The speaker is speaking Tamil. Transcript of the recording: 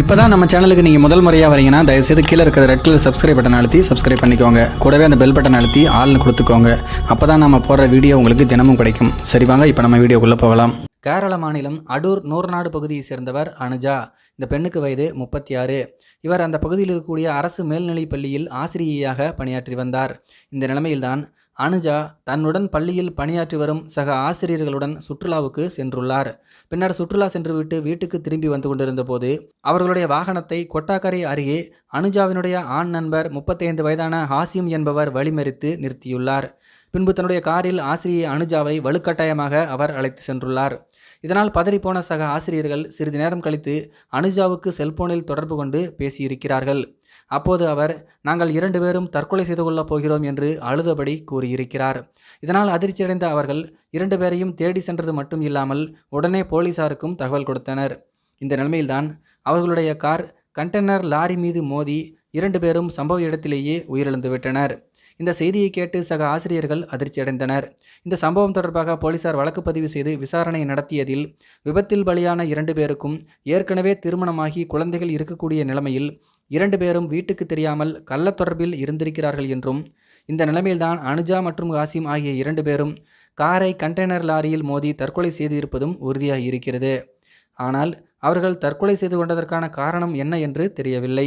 இப்போ தான் நம்ம சேனலுக்கு நீங்கள் முதல் முறையாக வரீங்கன்னா தயவுசெய்து கீழே இருக்கிற ரெட் கலர் சப்ஸ்கிரைப் பட்டன் அழுத்தி சப்ஸ்கிரைப் பண்ணிக்கோங்க. கூடவே அந்த பெல் பட்டன் அழுத்தி ஆள்னு கொடுத்துக்கோங்க. அப்போ தான் நம்ம போடுற வீடியோ உங்களுக்கு தினமும் கிடைக்கும். சரி வாங்க இப்போ நம்ம வீடியோக்குள்ளே போகலாம். கேரள மாநிலம் அடூர் நூறுநாடு பகுதியை சேர்ந்தவர் அனுஜா. இந்த பெண்ணுக்கு வயது முப்பத்தி ஆறு. இவர் அந்த பகுதியில் இருக்கக்கூடிய அரசு மேல்நிலைப் பள்ளியில் ஆசிரியையாக பணியாற்றி வந்தார். இந்த நிலைமையில்தான் அனுஜா தன்னுடன் பள்ளியில் பணியாற்றி வரும் சக ஆசிரியர்களுடன் சுற்றுலாவுக்கு சென்றுள்ளார். பின்னர் சுற்றுலா சென்றுவிட்டு வீட்டுக்கு திரும்பி வந்து கொண்டிருந்த போது அவர்களுடைய வாகனத்தை கொட்டாக்கரை அருகே அனுஜாவினுடைய ஆண் நண்பர் முப்பத்தைந்து வயதான ஹாசிம் என்பவர் வழிமறித்து நிறுத்தியுள்ளார். பின்பு தன்னுடைய காரில் ஆசிரியை அனுஜாவை வலுக்கட்டாயமாக அவர் அழைத்து சென்றுள்ளார். இதனால் பதறிப்போன சக ஆசிரியர்கள் சிறிது நேரம் கழித்து அனுஜாவுக்கு செல்போனில் தொடர்பு கொண்டு பேசியிருக்கிறார்கள். அப்போது அவர் நாங்கள் இரண்டு பேரும் தற்கொலை செய்து கொள்ளப் போகிறோம் என்று அழுதபடி கூறியிருக்கிறார். இதனால் அதிர்ச்சியடைந்த அவர்கள் இரண்டு பேரையும் தேடி சென்றது மட்டும் இல்லாமல் உடனே போலீசாருக்கும் தகவல் கொடுத்தனர். இந்த நிலைமையில்தான் அவர்களுடைய கார் கண்டெய்னர் லாரி மீது மோதி இரண்டு பேரும் சம்பவ இடத்திலேயே உயிரிழந்துவிட்டனர். இந்த செய்தியை கேட்டு சக ஆசிரியர்கள் அதிர்ச்சியடைந்தனர் இந்த சம்பவம் தொடர்பாக போலீசார் வழக்கு பதிவு செய்து விசாரணை நடத்தியதில் விபத்தில் பலியான இரண்டு பேருக்கும் ஏற்கனவே திருமணமாகி குழந்தைகள் இருக்கக்கூடிய நிலைமையில் இரண்டு பேரும் வீட்டுக்கு தெரியாமல் கள்ளத் தொடர்பில் இருந்திருக்கிறார்கள் என்றும் இந்த நிலைமையில்தான் அனுஜா மற்றும் காசிம் ஆகிய இரண்டு பேரும் காரை கண்டெய்னர் லாரியில் மோதி தற்கொலை செய்திருப்பதும் உறுதியாகி இருக்கிறது ஆனால் அவர்கள் தற்கொலை செய்து கொண்டதற்கான காரணம் என்ன என்று தெரியவில்லை.